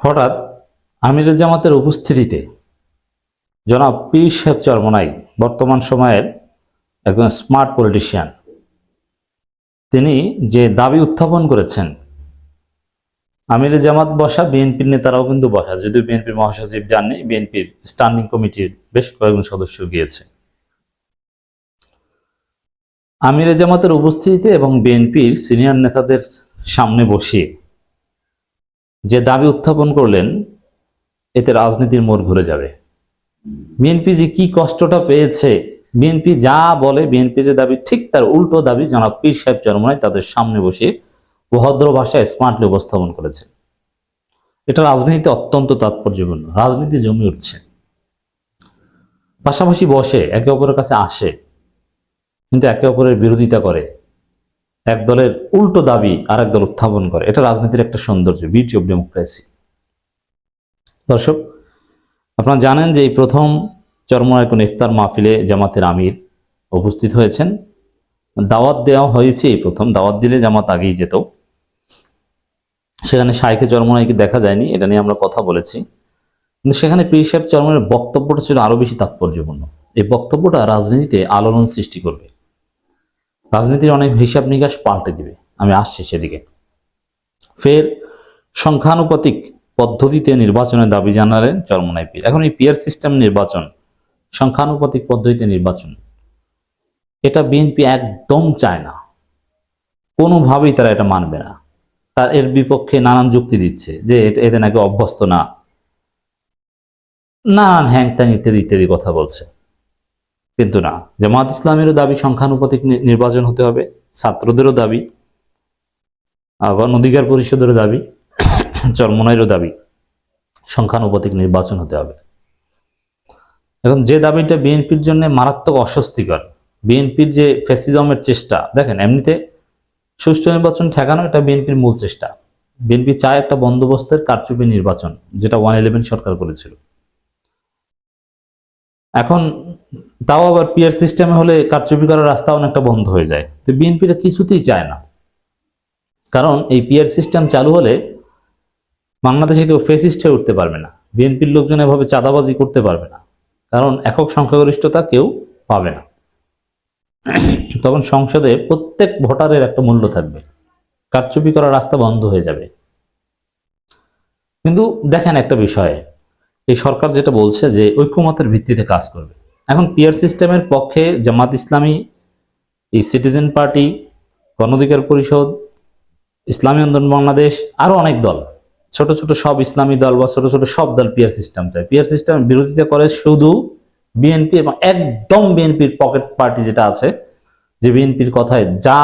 হঠাৎ আমিরের জামাতের উপস্থিতিতে জনাব পীর সাহেব চরমনাই, বর্তমান সময়ের একজন স্মার্ট পলিটিশিয়ান, তিনি যে দাবি উত্থাপন করেছেন আমিরে জামাত বসা, বিএনপির নেতারাও কিন্তু বসা, যদিও বিএনপির মহাসচিব যাননি, বিএনপির স্ট্যান্ডিং কমিটির বেশ কয়েকজন সদস্য গিয়েছে। আমিরে জামাতের উপস্থিতিতে এবং বিএনপির সিনিয়র নেতাদের সামনে বসিয়ে যে দাবি উত্থাপন করলেন, এতে রাজনীতির মোড় ঘুরে যাবে। বিএনপি যে কি কষ্টটা পেয়েছে বিএনপি যা বলে বিএনপির যে দাবি, ঠিক তার উল্টো দাবি জনাব পীর সাহেব চরমনাই তাদের সামনে বসে ভদ্র ভাষায় স্মার্টলি উপস্থাপন করেছে এটা রাজনীতিতে অত্যন্ত তাৎপর্যপূর্ণ। রাজনীতি জমে উঠছে। পাশাপাশি বসে, একে অপরের কাছে আসে, কিন্তু একে অপরের বিরোধিতা করে। এক দলের উল্টো দাবি আর দল উত্থাপন করে। এটা রাজনীতির একটা সৌন্দর্য, বিউটি অফ ডেমোক্রেসি। দর্শক, আপনারা জানেন যে এই প্রথম চরমনায় কোন ইফতার মাহফিলে জামাতের আমির উপস্থিত হয়েছেন। দাওয়াত দেওয়া হয়েছে এই প্রথম। দাওয়াত দিলে জামাত আগেই যেত। সেখানে শাইখে চরমনাইকে দেখা যায়নি, এটা নিয়ে আমরা কথা বলেছি। কিন্তু সেখানে পীর সাহেব চরমনের বক্তব্যটা ছিল আরও বেশি তাৎপর্যপূর্ণ। এই বক্তব্যটা রাজনীতিতে আলোড়ন সৃষ্টি করবে। রাজনীতির অনেক হিসাব নিকাশ পাল্টে দিবে। আমি আসছি সেদিকে। ফের সংখ্যানুপাতিক পদ্ধতিতে নির্বাচনের দাবি জানালেন চরমনাই পীর এখন এই পিয়ার সিস্টেম নির্বাচন, সংখ্যানুপাতিক পদ্ধতিতে নির্বাচন, এটা বিএনপি একদম চায় না। কোনোভাবেই তারা এটা মানবে না। তার এর বিপক্ষে নানান যুক্তি দিচ্ছে যে এতে নাকি অভ্যস্ত না। নানান হ্যাং ত্যাং ইত্যাদি ইত্যাদি কথা বলছে। কিন্তু না। জামাত ইসলামেরও দাবি সংখ্যানুপাতিক নির্বাচন হতে হবে। ছাত্রদেরও দাবি। আবার অধিকার পরিষদেরও দাবি। চরমনাইরও দাবি। সংখ্যানুপাতিক নির্বাচন হতে হবে। এখন যে দাবিটা বিএনপির জন্য মারাত্মক অস্বস্তিকর, বিএনপির যে ফ্যাসিজমের চেষ্টা, দেখেন এমনিতে সুষ্ঠু নির্বাচন ঠেকানো এটা বিএনপির মূল চেষ্টা। বিএনপি চায় একটা বন্দোবস্তের কারচুপি নির্বাচন, যেটা ওয়ান ইলেভেন সরকার করেছিল। এখন তাও আবার পিয়ার সিস্টেমে হলে কারচুপি করার রাস্তা অনেকটা বন্ধ হয়ে যায়। তো বিএনপিটা কিছুতেই চায় না। কারণ এই পিয়ার সিস্টেম চালু হলে বাংলাদেশে কেউ ফেসিস্ট হয়ে উঠতে পারবে না। বিএনপির লোকজন এভাবে চাঁদাবাজি করতে পারবে না। কারণ একক সংখ্যাগরিষ্ঠতা কেউ পাবে না। তখন সংসদে প্রত্যেক ভোটারের একটা মূল্য থাকবে। কারচুপি করার রাস্তা বন্ধ হয়ে যাবে। কিন্তু দেখেন একটা বিষয়, এই সরকার যেটা বলছে যে ঐক্যমতের ভিত্তিতে কাজ করবে। এখন পিয়ার সিস্টেমের পক্ষে জামাত ইসলামী, এই সিটিজেন পার্টি গণঅধিকার পরিষদ, ইসলামী আন্দোলন বাংলাদেশ আরও অনেক দল, ছোট ছোট সব ইসলামী দল বা ছোট ছোট সব দল পিয়ার সিস্টেম চায়। পিয়ার সিস্টেমের বিরোধিতা করে শুধু বিএনপি এবং একদম বিএনপির পকেট পার্টি যেটা আছে, যে বিএনপির কথায় যা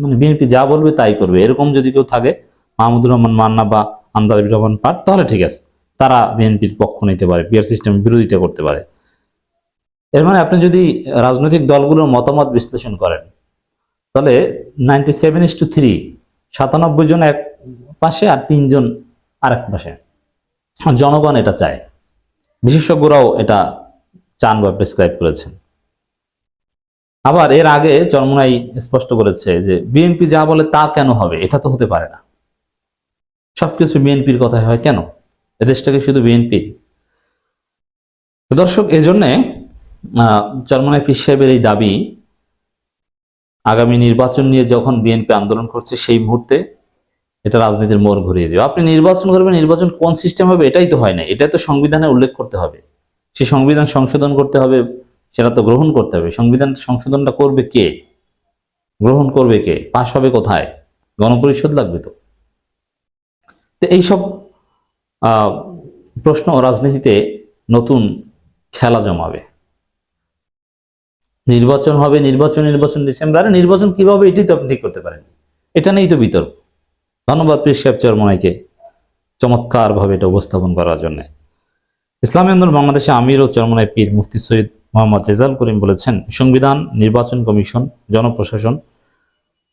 মানে বিএনপি যা বলবে তাই করবে। এরকম যদি কেউ থাকে, মাহমুদুর রহমান মান্না বা আন্দালিব রহমান পাট তাহলে ঠিক আছে, তারা বিএনপির পক্ষ নিতে পারে পিয়ার সিস্টেম বিরোধিতা করতে পারে। এর মানে আপনি যদি রাজনৈতিক দলগুলোর মতামত বিশ্লেষণ করেন, তাহলে ninety seven is two three সাতানব্বই জন এক পাশে আর তিনজন আরেক পাশে। জনগণ এটা চায়। বিশেষজ্ঞরাও এটা চান বা প্রেসক্রাইব করেছেন। আবার এর আগে চরমনাই স্পষ্ট করেছে যে বিএনপি যা বলে তা কেন হবে, এটা তো হতে পারে না। সবকিছু বিএনপির কথায় হয় কেন? এদেশটাকে শুধু বিএনপি দর্শক এই চরমনাই পীর সাহেবের এই দাবি আগামী নির্বাচন নিয়ে যখন বিএনপি আন্দোলন করছে সেই মুহূর্তে এটা রাজনীতির মোড় ঘুরিয়ে দেবে। আপনি নির্বাচন করবেন, নির্বাচন কোন সিস্টেম হবে এটাই তো হয় না। এটা তো সংবিধানে উল্লেখ করতে হবে। সেই সংবিধান সংশোধন করতে হবে, সেটা তো গ্রহণ করতে হবে। সংবিধান সংশোধনটা করবে কে? গ্রহণ করবে কে? পাশ হবে কোথায়? গণপরিষদ লাগবে তো। তো এইসব প্রশ্ন রাজনীতিতে নতুন খেলা জমাবে। নির্বাচন হবে, নির্বাচন নির্বাচন ডিসেম্বরে। নির্বাচন কীভাবে এটাই তো আপনি ঠিক করতে পারেন এটা নেই তো বিতর্ক। ধন্যবাদ পীর সাহেব চরমনাইকে চমৎকার ভাবে এটা উপস্থাপন করার জন্য। ইসলামী আন্দোলন বাংলাদেশে আমির ও চরমনাই পীর মুফতি সৈয়দ মোহাম্মদ রেজাল করিম বলেছেন, সংবিধান, নির্বাচন কমিশন, জনপ্রশাসন,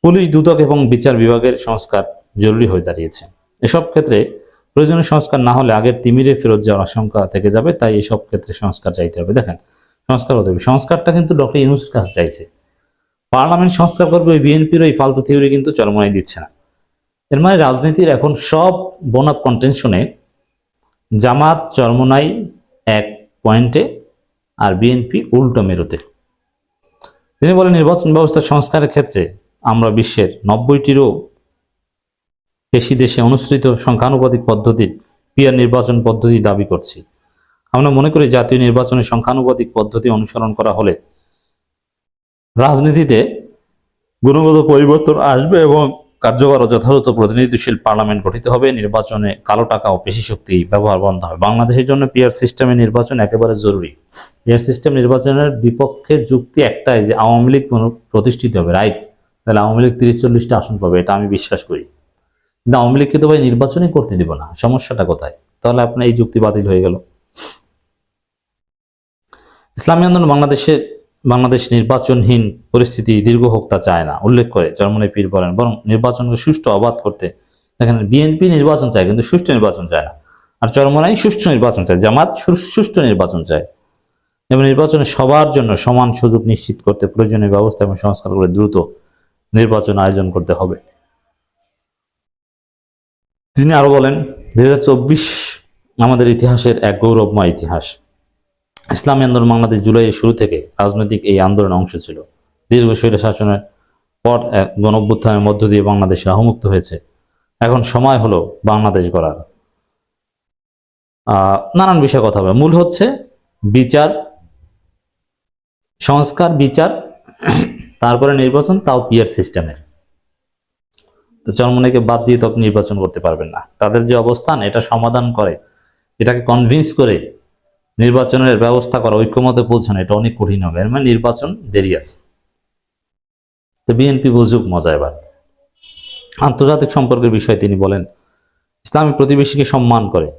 পুলিশ দুদক এবং বিচার বিভাগের সংস্কার জরুরি হয়ে দাঁড়িয়েছে। এসব ক্ষেত্রে প্রয়োজনীয় সংস্কার না হলে আগের তিমিরে ফেরত যাওয়ার আশঙ্কা থেকে যাবে, তাই এসব ক্ষেত্রে সংস্কার চাইতে হবে। দেখেন সংস্কার হতে হবে। সংস্কারটা কিন্তু ডক্টর ইউনুসের কাছে চাইছে। পার্লামেন্ট সংস্কার করবে ওই বিএনপির ওই ফালতু থিওরি কিন্তু চরমনাই দিচ্ছে না। এর মানে রাজনীতির এখন সব বোন অফ কন্টেনশনে জামাত চরমনাই এক পয়েন্টে আর বিএনপি উল্টো মেরুতে। তিনি বলেন, নির্বাচন ব্যবস্থা সংস্কারের ক্ষেত্রে আমরা বিশ্বের নব্বইটিরও বেশি দেশে অনুসৃত সংখ্যানুপাতিক পদ্ধতির পিয়ার নির্বাচন পদ্ধতি দাবি করছি। আমরা মনে করি জাতীয় নির্বাচনে সংখ্যানুপাতিক পদ্ধতি অনুসরণ করা হলে রাজনীতিতে গুণগত পরিবর্তন আসবে এবং কার্যকর যথাযথ প্রতিনিধিশীল পার্লামেন্ট গঠিত হবে। নির্বাচনে কালো টাকা ও পেশি শক্তি ব্যবহার বন্ধ হবে। বাংলাদেশের জন্য পিয়ার সিস্টেমে নির্বাচন একেবারে জরুরি। পিয়ার সিস্টেম নির্বাচনের বিপক্ষে যুক্তি একটাই যে আওয়ামী লীগ প্রতিষ্ঠিত হবে। রাইট? তাহলে আওয়ামী লীগ তিরিশ চল্লিশটা আসন পাবে, এটা আমি বিশ্বাস করি। কিন্তু আওয়ামী লীগকে তো ভাই নির্বাচনই করতে দিব না। সমস্যাটা কোথায়? তাহলে আপনার এই যুক্তি বাতিল হয়ে গেল। ইসলামী আন্দোলন বাংলাদেশে, বাংলাদেশ নির্বাচনহীন পরিস্থিতি দীর্ঘ হোক তা চায় না, উল্লেখ করে চরমনে পীর বলেন। বরং নির্বাচনকে সুষ্ঠু অবাধ করতে দেখেন বিএনপি নির্বাচন চায়, কিন্তু সুষ্ঠু নির্বাচন চায় না। আর চরমনাই সুষ্ঠু নির্বাচন চায়, জামাত সুষ্ঠু নির্বাচন চায়। এবং নির্বাচনে সবার জন্য সমান সুযোগ নিশ্চিত করতে প্রয়োজনীয় ব্যবস্থা এবং সংস্কার করে দ্রুত নির্বাচন আয়োজন করতে হবে। তিনি আরও বলেন, দুই হাজার চব্বিশ আমাদের ইতিহাসের এক গৌরবময় ইতিহাস। ইসলামী আন্দোলন বাংলাদেশ জুলাইয়ের শুরু থেকে রাজনৈতিক এই আন্দোলনের অংশ ছিল। দীর্ঘ স্বৈর শাসনের পর এক গণ অভ্যুত্থানের মধ্য দিয়ে বাংলাদেশ রাহুমুক্ত হয়েছে। এখন সময় হলো বাংলাদেশ গড়ার। নানান বিষয়ে কথা হবে মূল হচ্ছে বিচার, সংস্কার, বিচার, তারপরে নির্বাচন, তাও পিয়ার সিস্টেমের। তো চরমনাইকে বাদ দিয়ে তো আপনি নির্বাচন করতে পারবেন না। তাদের যে অবস্থান, এটা সমাধান করে এটাকে কনভিন্স করে নির্বাচনের ব্যবস্থা করা, ঐক্যমতে পৌঁছানো, এটা অনেক কঠিন হবে। মানে নির্বাচন দেরি আছে। তো বিএনপি বুঝুক মজা এবার। আন্তর্জাতিক সম্পর্কের বিষয়ে তিনি বলেন, ইসলামী প্রতিবেশীকে সম্মান করে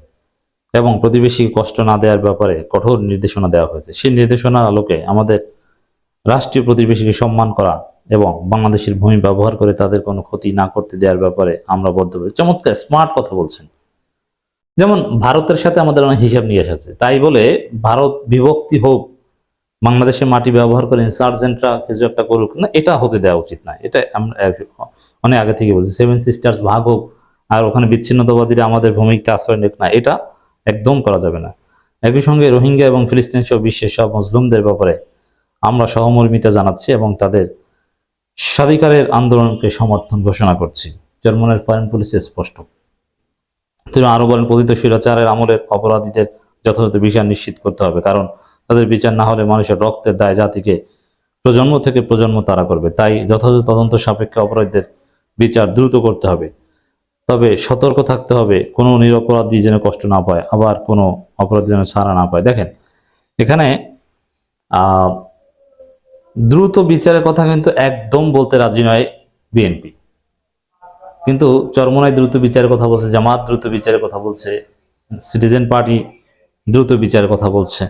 এবং প্রতিবেশীকে কষ্ট না দেওয়ার ব্যাপারে কঠোর নির্দেশনা দেওয়া হয়েছে। সেই নির্দেশনার আলোকে আমাদের রাষ্ট্রীয় প্রতিবেশীকে সম্মান করা এবং বাংলাদেশের ভূমি ব্যবহার করে তাদের কোনো ক্ষতি না করতে দেওয়ার ব্যাপারে আমরা বদ্ধপরি চমৎকার স্মার্ট কথা বলছেন। যেমন ভারতের সাথে আমাদের অনেক হিসাব নিয়ে এসেছে তাই বলে ভারত বিভক্তি হোক, বাংলাদেশের মাটি ব্যবহার করে ইনসার্জেন্টরা কিছু একটা করুক, না, এটা হতে দেওয়া উচিত না এটা আমরা অনেক আগে থেকে বলছি সেভেন সিস্টার্স ভাগ হোক, আর ওখানে বিচ্ছিন্নতাবাদীরা আমাদের ভূমিকা আশ্রয় নিক, না, এটা একদম করা যাবে না। একই সঙ্গে রোহিঙ্গা এবং ফিলিস্তিন সহ বিশ্বের সব মুসলিমদের ব্যাপারে আমরা সহমর্মিতা জানাচ্ছি এবং তাদের স্বাধিকারের আন্দোলনকে সমর্থন ঘোষণা করছি। জার্মানের ফরেন পুলিশে স্পষ্ট। তিনি আরও বলেন পতিত স্বৈরাচারের আমলের অপরাধীদের যথাযথ বিচার নিশ্চিত করতে হবে, কারণ তাদের বিচার না হলে মানুষের রক্তের দায় জাতিকে। প্রজন্ম থেকে প্রজন্ম তারা করবে, তাই যথাযথ তদন্ত সাপেক্ষে অপরাধীদের বিচার দ্রুত করতে হবে। তবে সতর্ক থাকতে হবে, কোনো নিরপরাধী যেন কষ্ট না পায়, আবার কোনো অপরাধী যেন ছাড়া না পায়। দেখেন, এখানে দ্রুত বিচারের কথা কিন্তু একদম বলতে রাজি নয় বিএনপি। কিন্তু চরমনায় দ্রুত বিচারের কথা বলছে, জামাত দ্রুত বিচারের কথা বলছে, সিটিজেন পার্টি দ্রুত বিচারের কথা বলছে।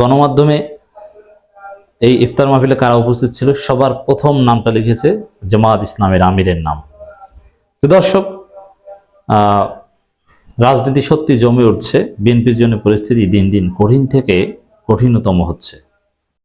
গণমাধ্যমে এই ইফতার মাহফিলে কারা উপস্থিত ছিল? সবার প্রথম নামটা লিখেছে জামাত ইসলামের আমিরের নাম। তো দর্শক রাজনীতি সত্যি জমে উঠছে, বিএনপির জন্য পরিস্থিতি দিন দিন কঠিন থেকে কঠিনতম হচ্ছে।